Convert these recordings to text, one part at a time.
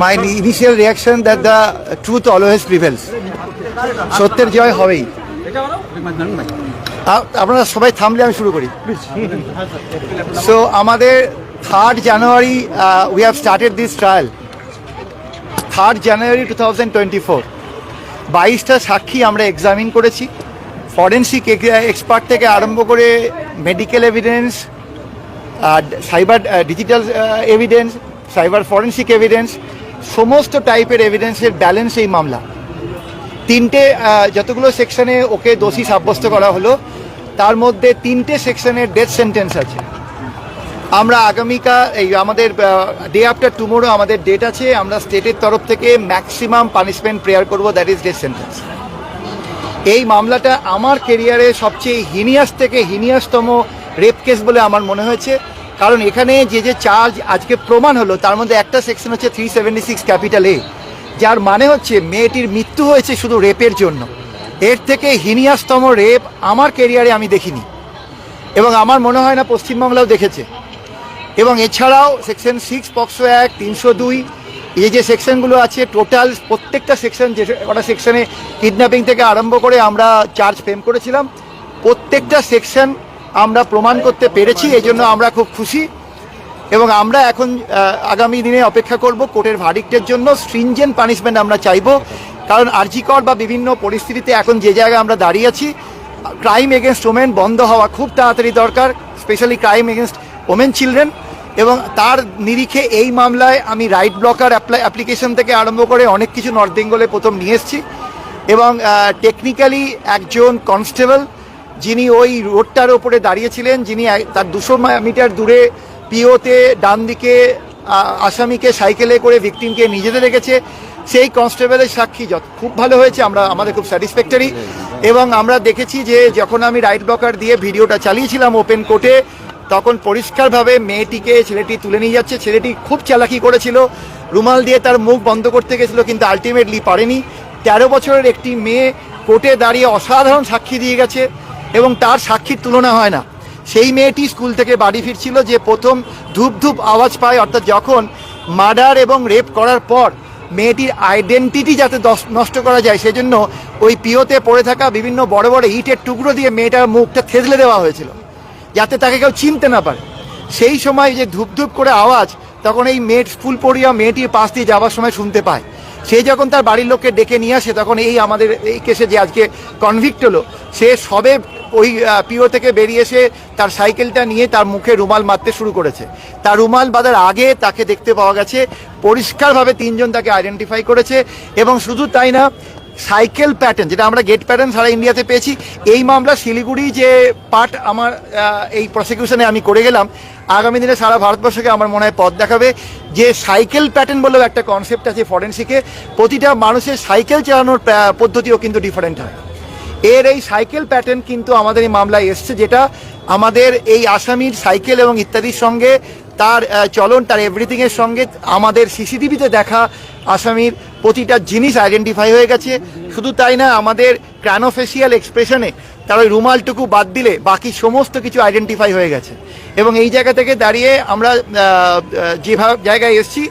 My initial reaction that the truth always prevails সত্যের জয় হবেই। আপনারা সবাই থামলে আমি শুরু করি। সো আমাদের third January we have started this trial third January two thousand twenty four. বাইশটা সাক্ষী আমরা এক্সামিন করেছি। ফরেন্সিক এক্সপার্ট থেকে আরম্ভ করে medical evidence cyber digital evidence cyber forensic evidence সমস্ত টাইপের এভিডেন্সের ব্যালেন্স এই মামলা। তিনটে যতগুলো সেকশনে ওকে দোষী সাব্যস্ত করা হলো, তার মধ্যে তিনটে সেকশনের ডেথ সেন্টেন্স আছে। আমরা আগামীকাল এই আমাদের ডে আফটার টুমোরো আমাদের ডেট আছে, আমরা স্টেটের তরফ থেকে ম্যাক্সিমাম পানিশমেন্ট প্রেয়ার করব দ্যাট ইজ ডেথ সেন্টেন্স এই মামলাটা আমার কেরিয়ারে সবচেয়ে হিনিয়াস থেকে হিনিয়াসতম রেপ কেস বলে আমার মনে হয়েছে। কারণ এখানে যে যে চার্জ আজকে প্রমাণ হলো, তার মধ্যে একটা সেকশন হচ্ছে three seventy six capital A যার মানে হচ্ছে মেয়েটির মৃত্যু হয়েছে শুধু রেপের জন্য। এর থেকে হিনিয়াসতম রেপ আমার কেরিয়ারে আমি দেখিনি। এবং আমার মনে হয় না পশ্চিমবাংলাও দেখেছে। এবং এছাড়াও সেকশন সিক্স পক্সো এক তিনশো দুই, এই যে সেকশনগুলো আছে টোটাল প্রত্যেকটা সেকশন যে কটা সেকশনে কিডন্যাপিং থেকে আরম্ভ করে আমরা চার্জ ফ্রেম করেছিলাম, প্রত্যেকটা সেকশন আমরা প্রমাণ করতে পেরেছি এই জন্য আমরা খুব খুশি। এবং আমরা এখন আগামী দিনে অপেক্ষা করব কোর্টের ভারিক্টের জন্য স্ট্রিনজেন্ট পানিশমেন্ট আমরা চাইব, কারণ আর্জিকর বা বিভিন্ন পরিস্থিতিতে এখন যে জায়গায় আমরা দাঁড়িয়ে আছি ক্রাইম এগেনস্ট ওমেন বন্ধ হওয়া খুব তাড়াতাড়ি দরকার specially crime against women children এবং তার নিরিখে এই মামলায় আমি রাইট ব্লকার অ্যাপ্লিকেশন থেকে আরম্ভ করে অনেক কিছু নর্থ বেঙ্গলে প্রথম নিয়ে এসেছি। এবং টেকনিক্যালি একজন কনস্টেবল যিনি ওই রোডটার ওপরে দাঁড়িয়েছিলেন, যিনি তার দুশো মিটার দূরে পিওতে ডান দিকে আসামিকে সাইকেলে করে ভিকটিমকে নিজেদের রেখেছে। সেই কনস্টেবলের সাক্ষী যত খুব ভালো হয়েছে, আমরা আমাদের খুব স্যাটিসফ্যাক্টরি এবং আমরা দেখেছি যে, যখন আমি রাইট ব্লকার দিয়ে ভিডিওটা চালিয়েছিলাম ওপেন কোর্টে তখন পরিষ্কারভাবে মেয়েটিকে, ছেলেটি তুলে নিয়ে যাচ্ছে। ছেলেটি খুব চালাকি করেছিল। রুমাল দিয়ে তার মুখ বন্ধ করতে গেছিল, কিন্তু আলটিমেটলি পারেনি। তেরো বছরের একটি মেয়ে কোর্টে দাঁড়িয়ে অসাধারণ সাক্ষী দিয়ে গেছে এবং তার সাক্ষীর তুলনা হয় না। সেই মেয়েটি স্কুল থেকে বাড়ি ফিরছিল যে প্রথম ধূপ ধূপ আওয়াজ পায়, অর্থাৎ যখন মার্ডার এবং রেপ করার পর মেয়েটির আইডেন্টিটি যাতে নষ্ট করা যায়, সেজন্য ওই পিওতে পড়ে থাকা বিভিন্ন বড় বড় ইটের টুকরো দিয়ে মেয়েটার মুখটা থেতলে দেওয়া হয়েছিল। যাতে তাকে কেউ চিনতে না পারে। সেই সময় যে ধূপ ধূপ করে আওয়াজ, তখন এই মেয়ের ফুল পড়িয়া মেয়েটির পাশ দিয়ে যাওয়ার সময় শুনতে পায়। সে যখন তার বাড়ির লোককে ডেকে নিয়ে আসে, তখন এই আমাদের, এই কেসে যে আজকে কনভিক্ট হলো, সে সবে ওই পিও থেকে বেরিয়ে এসে তার সাইকেলটা নিয়ে তার মুখে রুমাল মারতে শুরু করেছে। তার রুমাল বাঁধার আগে তাকে দেখতে পাওয়া গেছে, পরিষ্কারভাবে তিনজন তাকে আইডেন্টিফাই করেছে এবং শুধু তাই না সাইকেল প্যাটার্ন যেটা আমরা গেট প্যাটার্ন সারা ইন্ডিয়াতে পেয়েছি, এই মামলা শিলিগুড়ি যে পার্ট আমার এই প্রসিকিউশনে আমি করে গেলাম, আগামী দিনে সারা ভারতবর্ষকে আমার মনে হয় পথ দেখাবে। যে সাইকেল প্যাটার্ন বলেও একটা কনসেপ্ট আছে ফরেন্সিকে প্রতিটা মানুষের সাইকেল চালানোর পদ্ধতিও কিন্তু ডিফারেন্ট হয়। এর এই সাইকেল প্যাটার্ন কিন্তু আমাদের এই মামলায় এসছে, যেটা আমাদের এই আসামির সাইকেল এবং ইত্যাদির সঙ্গে, তার চলন, তার এভরিথিংয়ের সঙ্গে আমাদের সিসিটিভিতে দেখা আসামির প্রতিটা জিনিস আইডেন্টিফাই হয়ে গেছে। শুধু তাই না, আমাদের ক্রানোফেসিয়াল এক্সপ্রেশনে তার ওই রুমালটুকু বাদ দিলে বাকি সমস্ত কিছু আইডেন্টিফাই হয়ে গেছে। এবং এই জায়গা থেকে দাঁড়িয়ে আমরা যেভাবে জায়গায় এসেছি,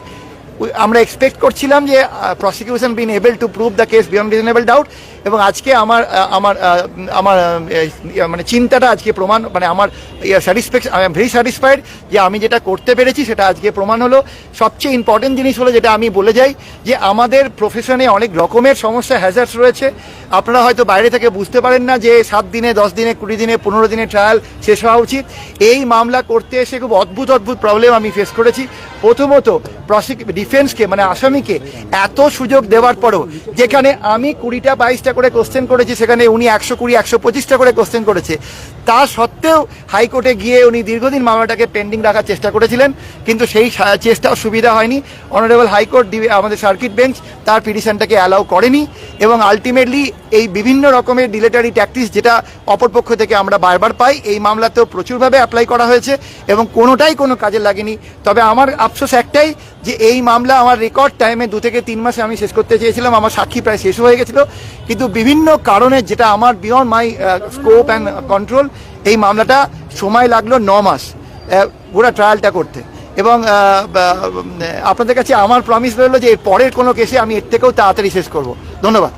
আমরা এক্সপেক্ট করছিলাম যে prosecution been able to prove the case beyond reasonable doubt এবং আজকে আমার আমার আমার ইয়ে, মানে চিন্তাটা আজকে প্রমাণ মানে আমার satisfaction I am very satisfied যে আমি যেটা করতে পেরেছি সেটা আজকে প্রমাণ হলো। সবচেয়ে ইম্পর্টেন্ট জিনিস হলো যেটা আমি বলে যাই যে আমাদের প্রফেশনে অনেক রকমের সমস্যা হ্যাজার্স রয়েছে। আপনারা হয়তো বাইরে থেকে বুঝতে পারেন না যে সাত দিনে দশ দিনে কুড়ি দিনে পনেরো দিনে ট্রায়াল শেষ হওয়া উচিত। এই মামলা করতে এসে খুব অদ্ভুত অদ্ভুত প্রবলেম আমি ফেস করেছি। প্রথমত প্রসিক ডিফেন্সকে মানে আসামিকে এত সুযোগ দেওয়ার পরও যেখানে আমি কুড়িটা বাইশটা করে কোশ্চেন করেছি, সেখানে উনি একশো কুড়ি, একশো পঁচিশটা করে কোশ্চেন করেছে। তা সত্ত্বেও হাইকোর্টে গিয়ে উনি দীর্ঘদিন মামলাটাকে পেন্ডিং রাখার চেষ্টা করেছিলেন, কিন্তু সেই চেষ্টাও সুবিধা হয়নি। অনারেবল হাইকোর্ট আমাদের সার্কিট বেঞ্চ তার পিটিশনটাকে অ্যালাউ করেনি এবং আলটিমেটলি এই বিভিন্ন রকমের ডিলেটারি ট্যাকটিস যেটা অপরপক্ষ থেকে আমরা বারবার পাই, এই মামলাতেও প্রচুরভাবে অ্যাপ্লাই করা হয়েছে এবং কোনোটাই কোনো কাজে লাগেনি। তবে আমার আফসোস একটাই যে এই মামলা আমার রেকর্ড টাইমে দু থেকে তিন মাসে আমি শেষ করতে চেয়েছিলাম, আমার সাক্ষী প্রায় শেষ হয়ে গেছিল। কিন্তু বিভিন্ন কারণে যেটা আমার beyond my scope and control এই মামলাটা সময় লাগল ন মাস। গোটা ট্রায়ালটা করতে। এবং আপনাদের কাছে আমার প্রমিস রইল যে পরের কোনো কেসে আমি এর থেকেও তাড়াতাড়ি শেষ করব। ধন্যবাদ।